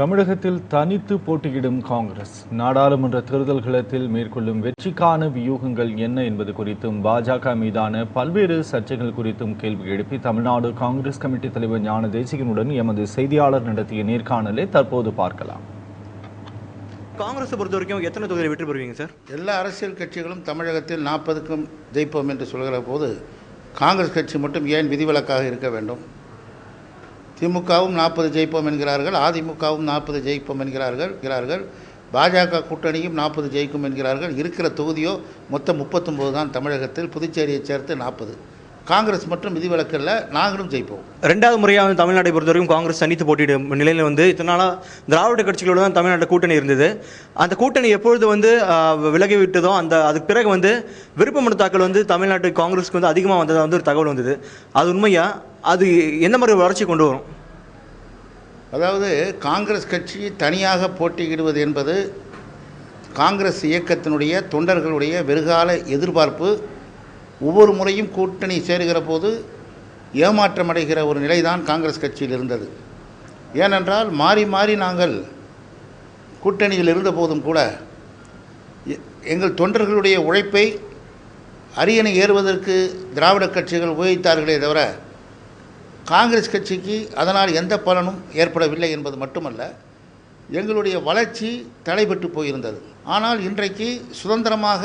தமிழகத்தில் தனித்து போட்டியிடும் காங்கிரஸ். நாடாளுமன்ற தேர்தல் களத்தில் மேற்கொள்ளும் வெற்றிக்கான வியூகங்கள் என்ன என்பது குறித்தும் பாஜக மீதான பல்வேறு சர்ச்சைகள் குறித்தும் கேள்வி எழுப்பி தமிழ்நாடு காங்கிரஸ் கமிட்டி தலைவர் ஞான தேசிகனுடன் எமது செய்தியாளர் நடத்திய நேர்காணலை தற்போது பார்க்கலாம். காங்கிரஸை பொறுத்த வரைக்கும் எத்தனை தொகுதியில் வெற்றி பெறுவீங்க சார்? எல்லா அரசியல் கட்சிகளும் தமிழகத்தில் நாற்பதுக்கும் ஜெயிப்போம் என்று சொல்கிற போது காங்கிரஸ் கட்சி மட்டும் ஏன் விதிவிலக்காக இருக்க வேண்டும்? திமுகவும் நாற்பது ஜெயிப்போம் என்கிறார்கள் அதிமுகவும் நாற்பது ஜெயிப்போம் என்கிறார்கள் என்கிறார்கள். பாஜக கூட்டணியும் நாற்பது ஜெயிக்கும் என்கிறார்கள். இருக்கிற தொகுதியோ மொத்தம் முப்பத்தொம்போது தான் தமிழகத்தில். புதுச்சேரியை சேர்த்து நாற்பது. காங்கிரஸ் மட்டும் விதிவிலக்கல்ல நாங்களும் ஜெயிப்போம். ரெண்டாவது முறையாக வந்து தமிழ்நாட்டை பொறுத்த வரைக்கும் காங்கிரஸ் தனித்து போட்டியிடும் நிலையில் வந்து இத்தனை நாளாக திராவிட கட்சிகளோட தான் தமிழ்நாட்டில் கூட்டணி இருந்தது. அந்த கூட்டணி எப்பொழுது வந்து விலகி விட்டதோ அந்த அதுக்கு பிறகு வந்து விருப்ப மனு தாக்கல் வந்து தமிழ்நாட்டு காங்கிரஸ்க்கு வந்து அதிகமாக வந்ததாக வந்து ஒரு தகவல் வந்தது. அது உண்மையா? அது எந்த மாதிரி வளர்ச்சி கொண்டு வரும்? அதாவது காங்கிரஸ் கட்சி தனியாக போட்டியிடுவது என்பது காங்கிரஸ் இயக்கத்தினுடைய தொண்டர்களுடைய வெறுகால எதிர்பார்ப்பு ஒவ்வொரு முறையும் கூட்டணி சேருகிற போது ஏமாற்றமடைகிற ஒரு நிலைதான் காங்கிரஸ் கட்சியில் இருந்தது. ஏனென்றால் மாறி மாறி நாங்கள் கூட்டணியில் இருந்த போதும் கூட எ- எங்கள் தொண்டர்களுடைய உழைப்பை அரியணை ஏறுவதற்கு திராவிட கட்சிகள் உபயோகித்தார்களே தவிர காங்கிரஸ் கட்சிக்கு அதனால் எந்த பலனும் ஏற்படவில்லை என்பது மட்டுமல்ல எங்களுடைய வளர்ச்சி தடைபட்டு போயிருந்தது. ஆனால் இன்றைக்கு சுதந்திரமாக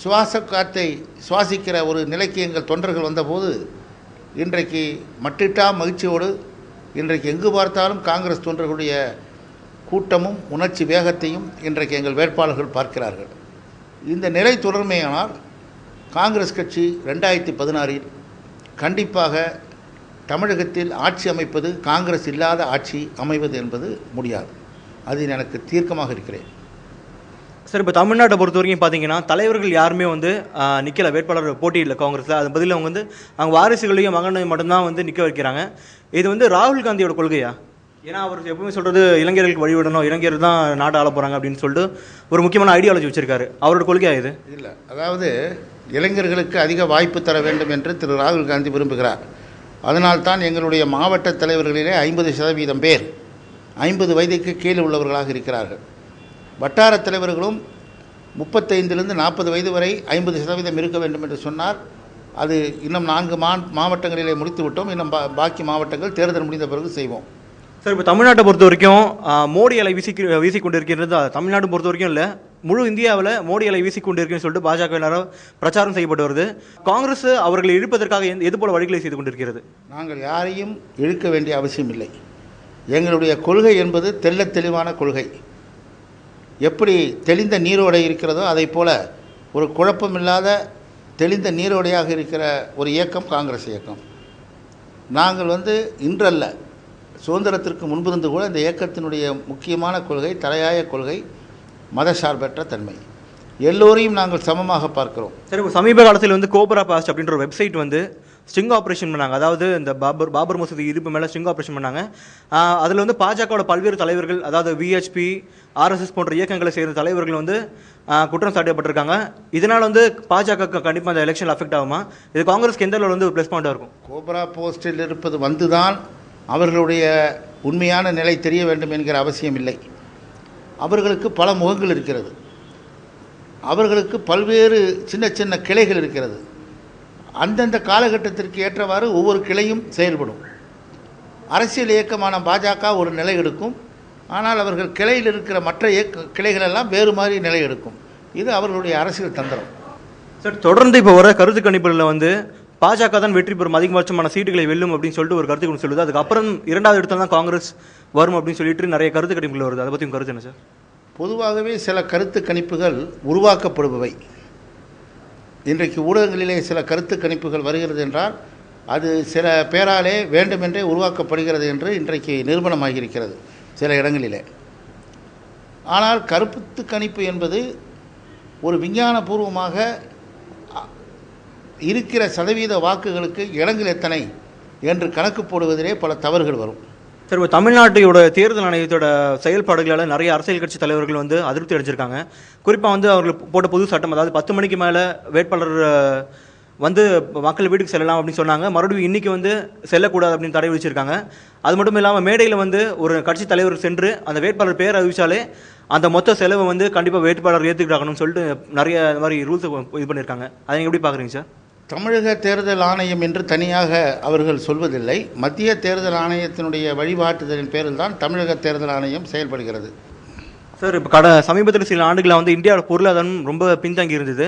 சுவாச காற்றை சுவாசிக்கிற ஒரு நிலைக்கு எங்கள் தொண்டர்கள் வந்தபோது இன்றைக்கு மட்டிட்டா மகிழ்ச்சியோடு இன்றைக்கு எங்கு பார்த்தாலும் காங்கிரஸ் தொண்டர்களுடைய கூட்டமும் உணர்ச்சி வேகத்தையும் இன்றைக்கு எங்கள் வேட்பாளர்கள் பார்க்கிறார்கள். இந்த நிலை தொடர்மையானால் காங்கிரஸ் கட்சி ரெண்டாயிரத்தி பதினாறில் கண்டிப்பாக தமிழகத்தில் ஆட்சி அமைப்பது காங்கிரஸ் இல்லாத ஆட்சி அமைவது என்பது முடியாது. அதில் எனக்கு தீர்க்கமாக இருக்கிறேன். சார் இப்போ தமிழ்நாட்டை பொறுத்த வரைக்கும் பார்த்தீங்கன்னா தலைவர்கள் யாருமே வந்து நிற்கல நிக்கல. வேட்பாளர் போட்டியில் காங்கிரஸில். அது பதில் அவங்க வந்து அவங்க வாரிசுகளையும் மகனையும் மட்டும்தான் வந்து நிற்க வைக்கிறாங்க. இது வந்து ராகுல் காந்தியோட கொள்கையா? ஏன்னா அவர் எப்பவுமே சொல்கிறது இளைஞர்களுக்கு வழிவிடணும். இளைஞர் தான் நாட்டை ஆள போகிறாங்க அப்படின்னு சொல்லிட்டு ஒரு முக்கியமான ஐடியாலஜி வச்சுருக்காரு. அவரோட கொள்கையா இது? இல்லை. அதாவது இளைஞர்களுக்கு அதிக வாய்ப்பு தர வேண்டும் என்று திரு. ராகுல் காந்தி விரும்புகிறார். அதனால் தான் எங்களுடைய மாவட்ட தலைவர்களிலே ஐம்பது சதவீதம் பேர் ஐம்பது வயதுக்கு கீழே உள்ளவர்களாக இருக்கிறார்கள். வட்டார தலைவர்களும் முப்பத்தைந்திலிருந்து நாற்பது வயது வரை ஐம்பது சதவீதம் இருக்க வேண்டும் என்று சொன்னார். அது இன்னும் நான்கு மா மாவட்டங்களிலே முடித்து விட்டோம் இன்னும் பா பாக்கி மாவட்டங்கள் தேர்தல் முடிந்த பிறகு செய்வோம். சார் இப்போ தமிழ்நாட்டை பொறுத்த வரைக்கும் மோடி அலை வீசி வீசி கொண்டு இருக்கிறது தமிழ்நாடு பொறுத்த வரைக்கும் இல்லை. முழு இந்தியாவில் மோடி அலை வீசி கொண்டு இருக்குன்னு சொல்லிட்டு பாஜக எல்லாரும் பிரச்சாரம் செய்யப்பட்டு வருது. காங்கிரஸ் அவர்களை இழுப்பதற்காக எது போல வழிகளை செய்து கொண்டிருக்கிறது? நாங்கள் யாரையும் இழுக்க வேண்டிய அவசியம் இல்லை. எங்களுடைய கொள்கை என்பது தெள்ளத் தெளிவான கொள்கை. எப்படி தெளிந்த நீரோடை இருக்கிறதோ அதைப் போல் ஒரு குழப்பமில்லாத தெளிந்த நீரோடையாக இருக்கிற ஒரு இயக்கம் காங்கிரஸ் இயக்கம். நாங்கள் வந்து இன்றல்ல. சுதந்திரத்திற்கு முன்பிருந்து கூட இந்த இயக்கத்தினுடைய முக்கியமான கொள்கை தலையாய கொள்கை மதசார்பற்ற தன்மை. எல்லோரையும் நாங்கள் சமமாக பார்க்கிறோம். சரி சமீப காலத்தில் வந்து கோபரா பாஸ்ட் அப்படின்ற ஒரு வெப்சைட் வந்து ஸ்டிங் ஆப்ரேஷன் பண்ணாங்க. அதாவது இந்த பாபர் பாபர் மசூதி இருப்பு மேலே ஸ்ட்ரிங் ஆப்ரேஷன் பண்ணாங்க. அதில் வந்து பாஜகவோட பல்வேறு தலைவர்கள் அதாவது விஹெச்பி ஆர்எஸ்எஸ் போன்ற இயக்கங்களை சேர்ந்த தலைவர்கள் வந்து குற்றம் சாட்டப்பட்டிருக்காங்க. இதனால் வந்து பாஜக கண்டிப்பாக அந்த எலெக்ஷன் அஃபெக்ட் ஆகுமா? இது காங்கிரஸ்க்கு எந்த அளவில் வந்து ப்ளஸ் பாயிண்டாக இருக்கும்? கோப்ரா போஸ்டில் இருப்பது வந்துதான் அவர்களுடைய உண்மையான நிலை தெரிய வேண்டும் என்கிற அவசியம் இல்லை. அவர்களுக்கு பல முகங்கள் இருக்கிறது. அவர்களுக்கு பல்வேறு சின்ன சின்ன கிளைகள் இருக்கிறது. அந்தந்த காலகட்டத்திற்கு ஏற்றவாறு ஒவ்வொரு கிளையும் செயல்படும். அரசியல் இயக்கமான பாஜக ஒரு நிலை எடுக்கும். ஆனால் அவர்கள் கிளையில் இருக்கிற மற்ற இயக்க கிளைகளெல்லாம் வேறு மாதிரி நிலை எடுக்கும். இது அவர்களுடைய அரசியல் தந்திரம். சார் தொடர்ந்து இப்போ வர கருத்து கணிப்புகளில் வந்து பாஜக தான் வெற்றி பெறும் அதிகபட்சமான சீட்டுகளை வெல்லும் அப்படின்னு சொல்லிட்டு ஒரு கருத்து சொல்லுது. அதுக்கப்புறம் இரண்டாவது இடத்துல தான் காங்கிரஸ் வரும் அப்படின்னு சொல்லிட்டு நிறைய கருத்து கணிப்புகள் வருது. அதை பற்றி உங்க கருத்து என்ன சார் பொதுவாகவே சில கருத்து கணிப்புகள் உருவாக்கப்படுபவை. இன்றைக்கு ஊடகங்களிலே சில கருத்து கணிப்புகள் வருகிறது என்றால் அது சில பேராலே வேண்டுமென்றே உருவாக்கப்படுகிறது என்று இன்றைக்கு நிரூபணமாகியிருக்கிறது சில இடங்களிலே. ஆனால் கருத்து கணிப்பு என்பது ஒரு விஞ்ஞானபூர்வமாக இருக்கிற சதவீத வாக்குகளுக்கு இடங்கள் எத்தனை என்று கணக்கு போடுவதிலே பல தவறுகள் வரும். சார் இப்போ தமிழ்நாட்டோட தேர்தல் ஆணையத்தோட செயல்பாடுகளால் நிறைய அரசியல் கட்சி தலைவர்கள் வந்து அதிருப்தி அடைஞ்சிருக்காங்க. குறிப்பாக வந்து அவர்கள் போட்ட புது சட்டம் அதாவது பத்து மணிக்கு மேலே வேட்பாளர் வந்து மக்கள் வீட்டுக்கு செல்லலாம் அப்படின்னு சொன்னாங்க. மறுபடியும் இன்னைக்கு வந்து செல்லக்கூடாது அப்படின்னு தடை விதிச்சிருக்காங்க. அது மட்டும் இல்லாமல் மேடையில் வந்து ஒரு கட்சி தலைவர் சென்று அந்த வேட்பாளர் பேர் அறிவிச்சாலே அந்த மொத்த செலவை வந்து கண்டிப்பாக வேட்பாளர் ஏற்றுக்கிட்டாகணும்னு சொல்லிட்டு நிறைய இந்த மாதிரி ரூல்ஸ் இது பண்ணியிருக்காங்க அதை நீங்கள் எப்படி பார்க்குறீங்க சார்? தமிழக தேர்தல் ஆணையம் என்று தனியாக அவர்கள் சொல்வதில்லை. மத்திய தேர்தல் ஆணையத்தினுடைய வழிகாட்டுதலின் பேரில் தான் தமிழக தேர்தல் ஆணையம் செயல்படுகிறது. சார் இப்போ கட சமீபத்தில் சில ஆண்டுகளாக வந்து இந்தியாவோட பொருளாதாரம் ரொம்ப பின்தங்கி இருந்தது.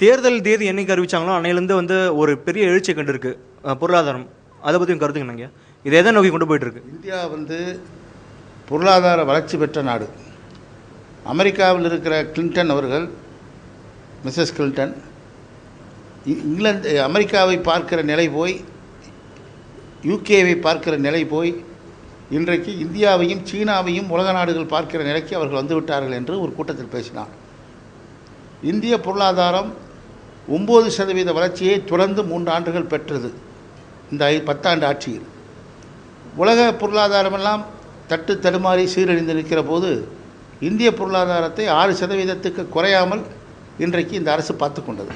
தேர்தல் தேதி என்னைக்கு அறிவிச்சாங்களோ அன்னையிலேருந்து வந்து ஒரு பெரிய எழுச்சி கண்டு இருக்கு அஹ், பொருளாதாரம். அதை பற்றி கருத்துங்க நீங்கள் இதை எதை நோக்கி கொண்டு போயிட்டு இருக்கு? இந்தியா வந்து பொருளாதார வளர்ச்சி பெற்ற நாடு. அமெரிக்காவில் இருக்கிற கிளின்டன் அவர்கள் மிஸ்ஸஸ் கிளின்டன் இங்கிலாந்து அமெரிக்காவை பார்க்கிற நிலை போய் யூகேவை பார்க்கிற நிலை போய் இன்றைக்கு இந்தியாவையும் சீனாவையும் உலக நாடுகள் பார்க்கிற நிலைக்கு அவர்கள் வந்துவிட்டார்கள் என்று ஒரு கூட்டத்தில் பேசினார். இந்திய பொருளாதாரம் ஒம்பது சதவீத வளர்ச்சியை தொடர்ந்து மூன்று ஆண்டுகள் பெற்றது இந்த ஐ- பத்தாண்டு ஆட்சியில். உலக பொருளாதாரமெல்லாம் தட்டு தடுமாறி சீரழிந்து நிற்கிற போது இந்திய பொருளாதாரத்தை ஆறு சதவீதத்துக்கு குறையாமல் இன்றைக்கு இந்த அரசு பார்த்து கொண்டது.